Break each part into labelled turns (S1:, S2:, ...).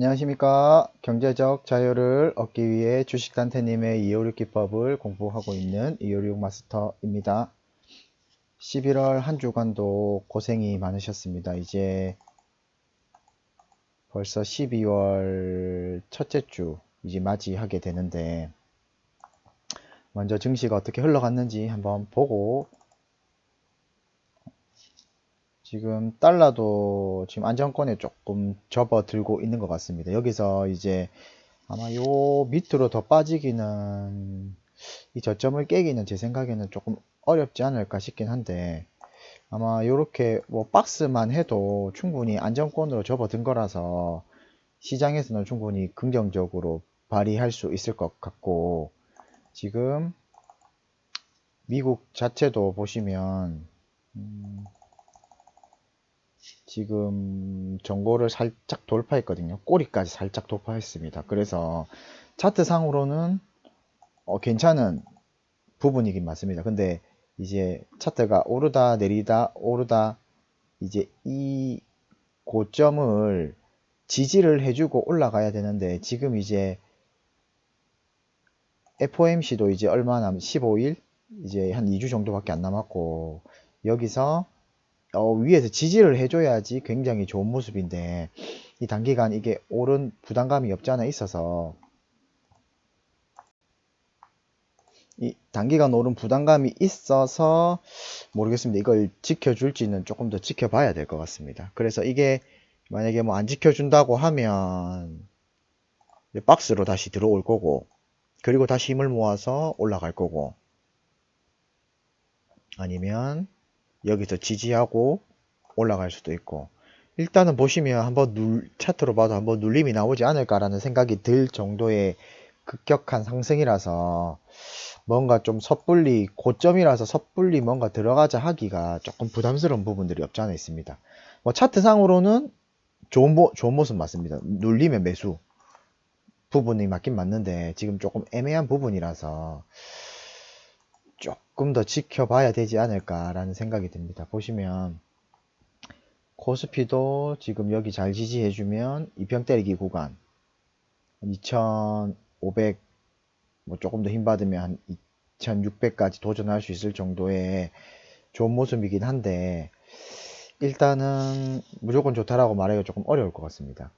S1: 안녕하십니까. 경제적 자유를 얻기 위해 주식단태님의 256 기법을 공부하고 있는 256 마스터입니다. 11월 한 주간도 고생이 많으셨습니다. 이제 벌써 12월 첫째 주 이제 맞이하게 되는데 먼저 증시가 어떻게 흘러갔는지 한번 보고 지금 달러도 지금 안정권에 조금 접어들고 있는 것 같습니다. 여기서 이제 아마 요 밑으로 더 빠지기는 이 저점을 깨기는 제 생각에는 조금 어렵지 않을까 싶긴 한데 아마 요렇게 뭐 박스만 해도 충분히 안정권으로 접어든 거라서 시장에서는 충분히 긍정적으로 발휘할 수 있을 것 같고 지금 미국 자체도 보시면 음 지금 정보를 살짝 돌파했거든요. 꼬리까지 살짝 돌파했습니다. 그래서 차트상으로는 어, 괜찮은 부분이긴 맞습니다. 근데 이제 차트가 오르다 내리다 오르다 이제 이 고점을 지지를 해주고 올라가야 되는데 지금 이제 FOMC도 이제 얼마 남 15일 이제 한 2주 정도밖에 안 남았고 여기서 어, 위에서 지지를 해줘야지 굉장히 좋은 모습인데 이 단기간 이게 오른 부담감이 없지 않아 있어서 이 단기간 오른 부담감이 있어서 모르겠습니다. 이걸 지켜줄지는 조금 더 지켜봐야 될 것 같습니다. 그래서 이게 만약에 뭐 안 지켜준다고 하면 박스로 다시 들어올 거고 그리고 다시 힘을 모아서 올라갈 거고 아니면 여기서 지지하고 올라갈 수도 있고 일단은 보시면 한번 눌, 차트로 봐도 한번 눌림이 나오지 않을까라는 생각이 들 정도의 급격한 상승이라서 뭔가 좀 섣불리 고점이라서 섣불리 뭔가 들어가자 하기가 조금 부담스러운 부분들이 없지 않아 있습니다. 뭐 차트상으로는 좋은, 모, 좋은 모습 맞습니다. 눌리면 매수 부분이 맞긴 맞는데 지금 조금 애매한 부분이라서 조금 더 지켜봐야 되지 않을까라는 생각이 듭니다. 보시면 코스피도 지금 여기 잘 지지해주면 이평 때리기 구간 2500 뭐 조금 더 힘받으면 한 2600까지 도전할 수 있을 정도의 좋은 모습이긴 한데 일단은 무조건 좋다라고 말하기가 조금 어려울 것 같습니다.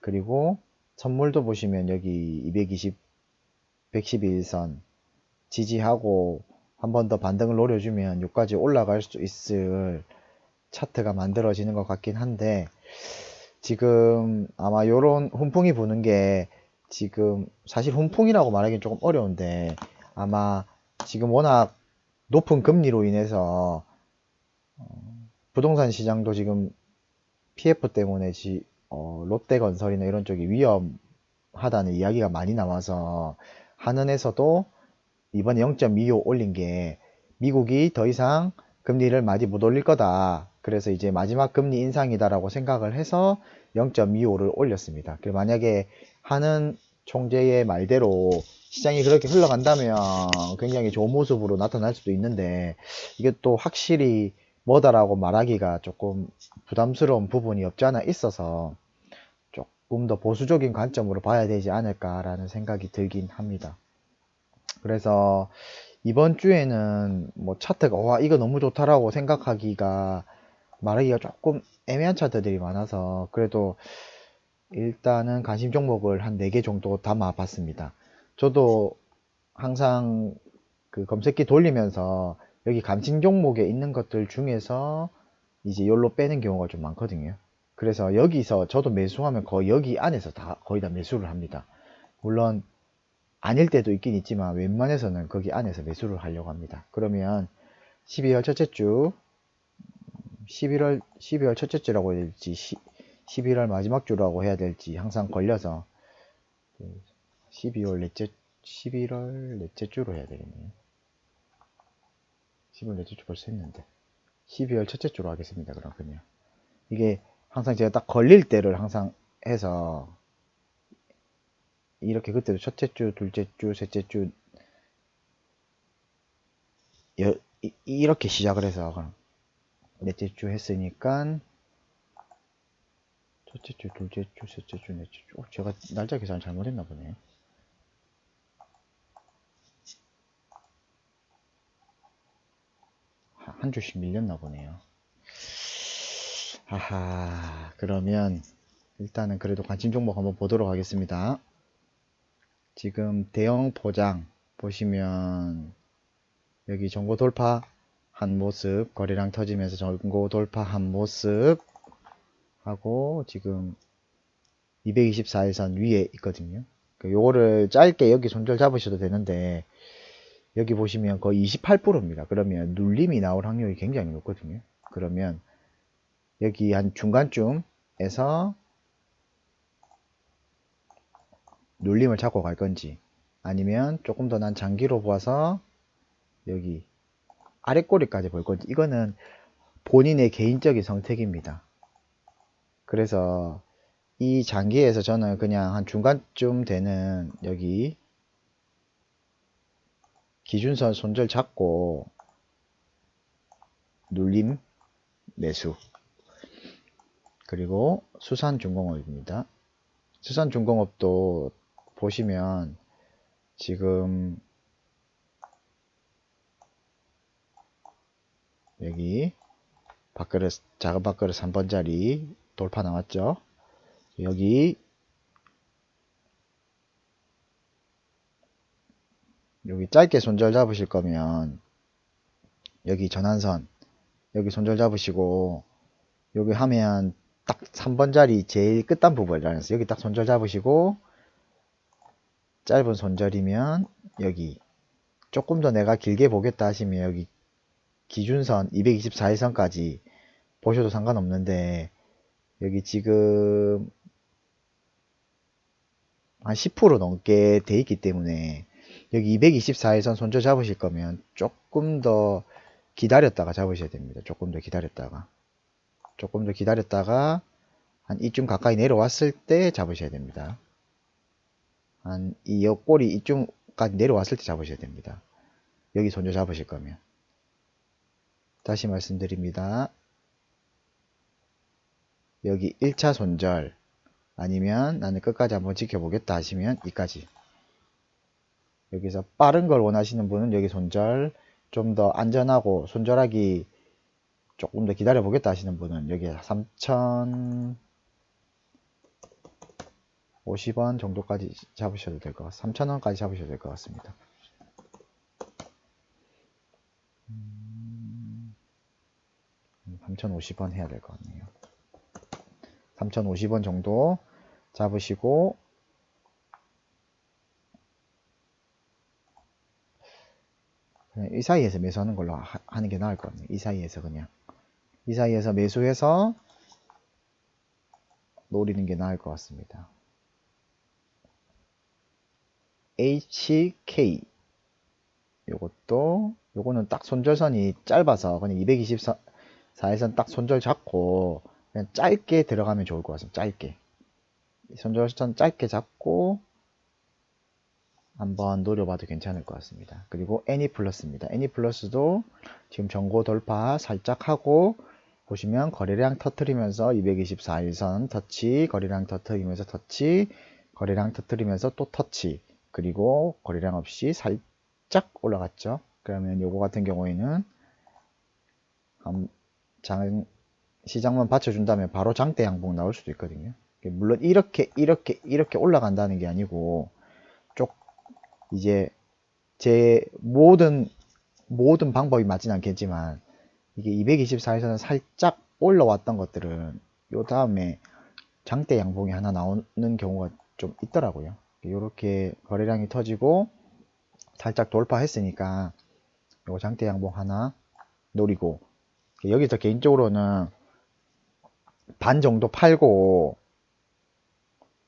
S1: 그리고 선물도 보시면 여기 220 111선 지지하고 한 번 더 반등을 노려주면 여기까지 올라갈 수 있을 차트가 만들어지는 것 같긴 한데 지금 아마 요런 훈풍이 부는 게 지금 사실 훈풍이라고 말하기는 조금 어려운데 아마 지금 워낙 높은 금리로 인해서 어, 부동산 시장도 지금 PF 때문에 지, 어, 롯데건설이나 이런 쪽이 위험하다는 이야기가 많이 나와서 한은에서도 이번에 0.25 올린 게 미국이 더 이상 금리를 많이 못 올릴 거다. 그래서 이제 마지막 금리 인상이다라고 생각을 해서 0.25를 올렸습니다. 그 만약에 하는 총재의 말대로 시장이 그렇게 흘러간다면 굉장히 좋은 모습으로 나타날 수도 있는데 이게 또 확실히 뭐다라고 말하기가 조금 부담스러운 부분이 없지 않아 있어서 조금 더 보수적인 관점으로 봐야 되지 않을까라는 생각이 들긴 합니다. 그래서 이번 주에는 뭐 차트가 와 이거 너무 좋다라고 생각하기가 말하기가 조금 애매한 차트들이 많아서 그래도 일단은 관심 종목을 한 4개 정도 담아 봤습니다. 저도 항상 그 검색기 돌리면서 여기 감칭 종목에 있는 것들 중에서 이제 열로 빼는 경우가 좀 많거든요. 그래서 여기서 저도 매수하면 거의 여기 안에서 다 거의 다 매수를 합니다. 물론 아닐 때도 있긴 있지만 웬만해서는 거기 안에서 매수를 하려고 합니다. 그러면 12월 첫째 주 11월 12월 첫째 주라고 해야 될지 11월 마지막 주라고 해야 될지 항상 걸려서 12월 넷째 11월 넷째 주로 해야 되겠네요. 12월 넷째 주 벌써 했는데 12월 첫째 주로 하겠습니다. 그럼 그냥 이게 항상 제가 딱 걸릴 때를 항상 해서 이렇게 그때도 첫째 주, 둘째 주, 셋째 주 여, 이, 렇게 시작을 해서 넷째 주 했으니까 첫째 주, 둘째 주, 셋째 주, 넷째 주. 어, 제가 날짜 계산 잘못했나 보네. 하- 한 주씩 밀렸나 보네요. 하하, 그러면 일단은 그래도 관심 종목 한번 보도록 하겠습니다. 지금 대형 포장 보시면 여기 전고 돌파 한 모습, 거래량 터지면서 전고 돌파 한 모습 하고 지금 224일선 위에 있거든요. 그 요거를 짧게 여기 손절 잡으셔도 되는데 여기 보시면 거의 28%입니다. 그러면 눌림이 나올 확률이 굉장히 높거든요. 그러면 여기 한 중간쯤에서 눌림을 잡고 갈 건지 아니면 조금 더 난 장기로 보아서 여기 아래 꼬리까지 볼 건지 이거는 본인의 개인적인 선택입니다. 그래서 이 장기에서 저는 그냥 한 중간쯤 되는 여기 기준선 손절 잡고 눌림 매수 그리고 수산중공업입니다. 수산중공업도 보시면 지금 여기 밥그릇 작은 밥그릇 3번짜리 돌파 나왔죠? 여기 여기 짧게 손절 잡으실 거면 여기 전환선 여기 손절 잡으시고 여기 하면 딱 3번짜리 제일 끝단 부분이라서 여기 딱 손절 잡으시고 짧은 손절이면 여기 조금 더 내가 길게 보겠다 하시면 여기 기준선 224일선까지 보셔도 상관없는데 여기 지금 한 10% 넘게 돼 있기 때문에 여기 224일선 손절 잡으실 거면 조금 더 기다렸다가 잡으셔야 됩니다. 조금 더 기다렸다가 조금 더 기다렸다가 한 이쯤 가까이 내려왔을 때 잡으셔야 됩니다. 한 이 옆꼬리 이쯤까지 내려왔을 때 잡으셔야 됩니다. 여기 손절 잡으실 거면 다시 말씀드립니다. 여기 1차 손절 아니면 나는 끝까지 한번 지켜보겠다 하시면 이까지 여기서 빠른 걸 원하시는 분은 여기 손절 좀 더 안전하고 손절하기 조금 더 기다려 보겠다 하시는 분은 여기 3,050원 정도까지 잡으셔도 될 것 같습니다. 3,000원까지 잡으셔도 될 것 같습니다. 3,050원 해야 될 것 같네요. 3,050원 정도 잡으시고 그냥 이 사이에서 매수하는 걸로 하, 하는 게 나을 것 같네요. 이 사이에서 그냥 이 사이에서 매수해서 노리는 게 나을 것 같습니다. HK 요것도 요거는 딱 손절선이 짧아서 그냥 224에선 딱 손절 잡고 그냥 짧게 들어가면 좋을 것 같습니다. 짧게 손절선 짧게 잡고 한번 노려봐도 괜찮을 것 같습니다. 그리고 애니 플러스입니다. 애니 플러스도 지금 전고 돌파 살짝 하고 보시면 거래량 터트리면서 224일선 터치, 거래량 터트리면서 터치, 거래량 터트리면서 또 터치, 그리고 거래량 없이 살짝 올라갔죠. 그러면 요거 같은 경우에는 한 장, 시장만 받쳐준다면 바로 장대 양봉 나올 수도 있거든요. 물론 이렇게 이렇게 이렇게 올라간다는 게 아니고 쪽 이제 제 모든 모든 방법이 맞진 않겠지만 이게 224에서는 살짝 올라왔던 것들은 요 다음에 장대 양봉이 하나 나오는 경우가 좀 있더라고요. 이렇게 거래량이 터지고 살짝 돌파했으니까 요 장대 양봉 하나 노리고 여기서 개인적으로는 반 정도 팔고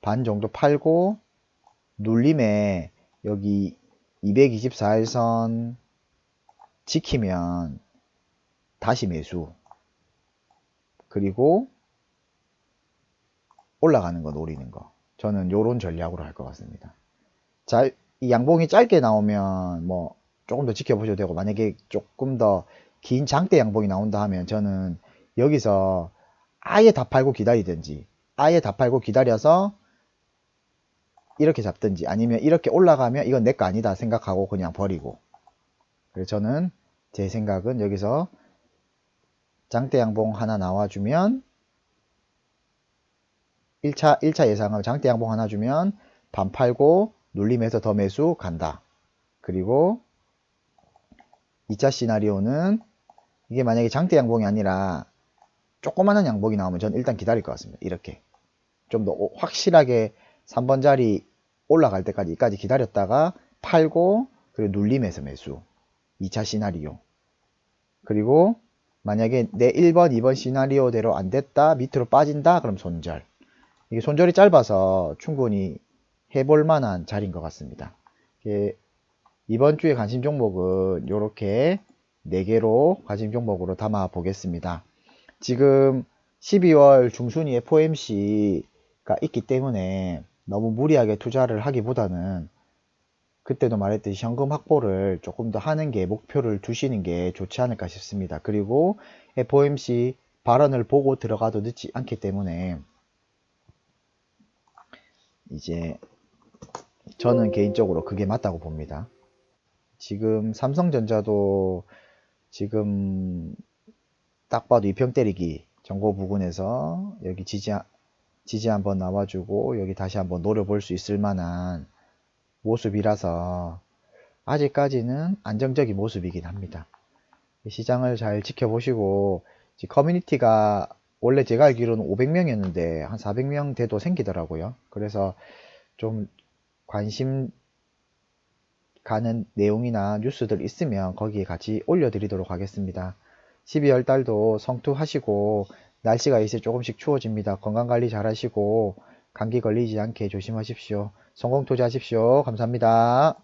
S1: 반 정도 팔고 눌림에 여기 224일선 지키면 다시 매수 그리고 올라가는 거 노리는 거 저는 요런 전략으로 할 것 같습니다. 자, 이 양봉이 짧게 나오면 뭐 조금 더 지켜보셔도 되고 만약에 조금 더 긴 장대 양봉이 나온다 하면 저는 여기서 아예 다 팔고 기다리든지 아예 다 팔고 기다려서 이렇게 잡든지 아니면 이렇게 올라가면 이건 내 거 아니다 생각하고 그냥 버리고. 그래서 저는 제 생각은 여기서 장대 양봉 하나 나와주면 1차, 1차 예상은 장대 양봉 하나 주면 반 팔고 눌림에서 더 매수 간다. 그리고 2차 시나리오는 이게 만약에 장대 양봉이 아니라 조그마한 양봉이 나오면 전 일단 기다릴 것 같습니다. 이렇게 좀 더 확실하게 3번 자리 올라갈 때까지 이까지 기다렸다가 팔고 그리고 눌림에서 매수 2차 시나리오 그리고 만약에 내 1번 2번 시나리오대로 안 됐다 밑으로 빠진다 그럼 손절 이게 손절이 짧아서 충분히 해볼 만한 자리인 것 같습니다 이번 주에 관심 종목은 이렇게 4개로 관심 종목으로 담아 보겠습니다 지금 12월 중순이 FOMC가 있기 때문에 너무 무리하게 투자를 하기보다는 그때도 말했듯이 현금 확보를 조금 더 하는 게 목표를 두시는 게 좋지 않을까 싶습니다. 그리고 FOMC 발언을 보고 들어가도 늦지 않기 때문에 이제 저는 개인적으로 그게 맞다고 봅니다. 지금 삼성전자도 지금 딱 봐도 이평 때리기 정보 부근에서 여기 지지 지지 한번 나와주고 여기 다시 한번 노려볼 수 있을 만한 모습이라서 아직까지는 안정적인 모습이긴 합니다. 시장을 잘 지켜보시고 커뮤니티가 원래 제가 알기로는 500명이었는데 한 400명 돼도 생기더라고요. 그래서 좀 관심 가는 내용이나 뉴스들 있으면 거기에 같이 올려드리도록 하겠습니다. 12월 달도 성투하시고 날씨가 이제 조금씩 추워집니다. 건강관리 잘 하시고 감기 걸리지 않게 조심하십시오. 성공 투자하십시오. 감사합니다.